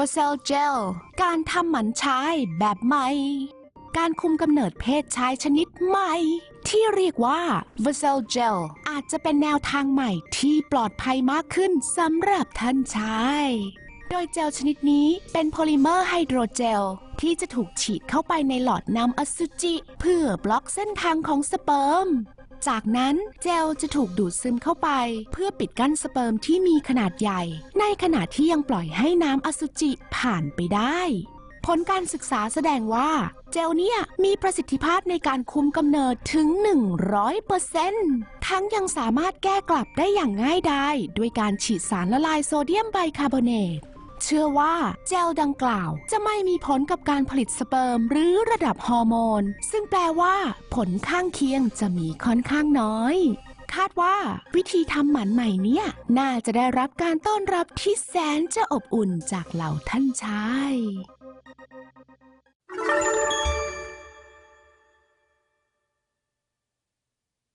v a s e l Gel การทำหมันชายแบบใหม่ การคุมกำเนิดเพศชายชนิดใหม่ ที่เรียกว่า v a s e l Gel อาจจะเป็นแนวทางใหม่ที่ปลอดภัยมากขึ้นสำหรับท่านชาย โดยเจลชนิดนี้เป็นโพลิเมอร์ไฮโดรเจลที่จะถูกฉีดเข้าไปในหลอดน้ำอสุจิ เพื่อบล็อกเส้นทางของสเปิร์ม จากนั้นเจลจะถูกดูดซึมเข้าไป เพื่อปิดกั้นสเปิร์มที่มีขนาดใหญ่ ในขณะที่ยังปล่อยให้น้ำอสุจิผ่านไปได้ ผลการศึกษาแสดงว่า เจลเนี่ยมีประสิทธิภาพในการคุมกำเนิดถึง 100%ทั้งยังสามารถแก้กลับได้อย่างง่ายดายด้วยการฉีดสารละลายโซเดียมไบคาร์บอเนต เชื่อว่าเจลดังกล่าว จะไม่มีผลกับการผลิตสเปิร์ม หรือระดับฮอร์โมน ซึ่งแปลว่า ผลข้างเคียงจะมีค่อนข้างน้อยคาดว่าวิธีทำหมันใหม่เนี่ย น่าจะได้รับการต้อนรับที่แสนจะอบอุ่นจากเหล่าท่านชาย